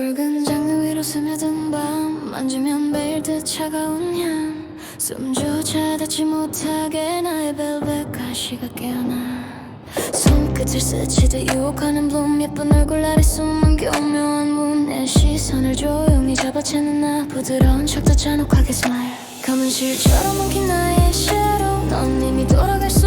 붉은 장미 위로 스며든 밤 만지면 매일 듯 차가운 향. 숨조차 닿지 못하게 나의 벨벳 가시가 깨어나. 손끝을 스치듯 유혹하는 블 예쁜 얼굴 아래 숨은 교묘한 몸내 시선을 조용히 잡아채는 나 부드러운 척도 잔혹하게 스마일 검은 실처럼 엉킨 나의 섀도우 넌 이미 돌아갈 수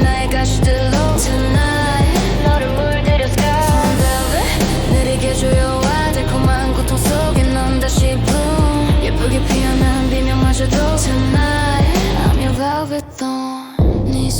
나의 가시들로 Tonight sky Dawn velvet 피어난 비명마저도 I'm your 네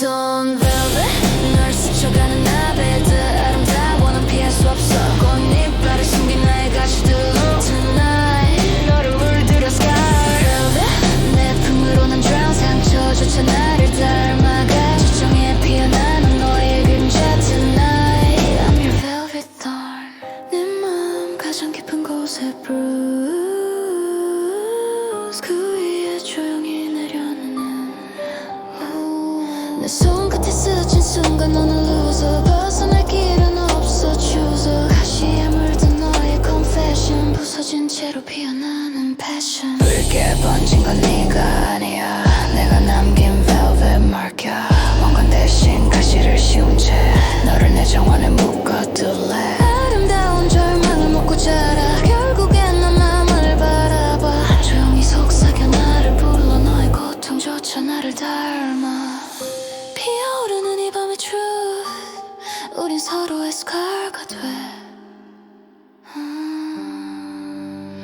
Dawn velvet 널 스쳐가는 나베드. 아름다워 넌 피할 수 없어. 꽃잎발에 숨긴 나의 가시들로 Tonight 너를 물들여 sky. Velvet 내 품으로 난 drown. 상처조차 나를 닮아가. 지정해 피어나는 너의 그림자 Tonight I'm your velvet thorn 내 마음 가장 깊은 곳에 bruise 내 손끝에 스친 순간 너는 벗어날 길은 없어. choose 가시에 물든 너의 부서진 채로 피어나는 passion. 붉게 번진 우린 서로의 스컬가 돼 음,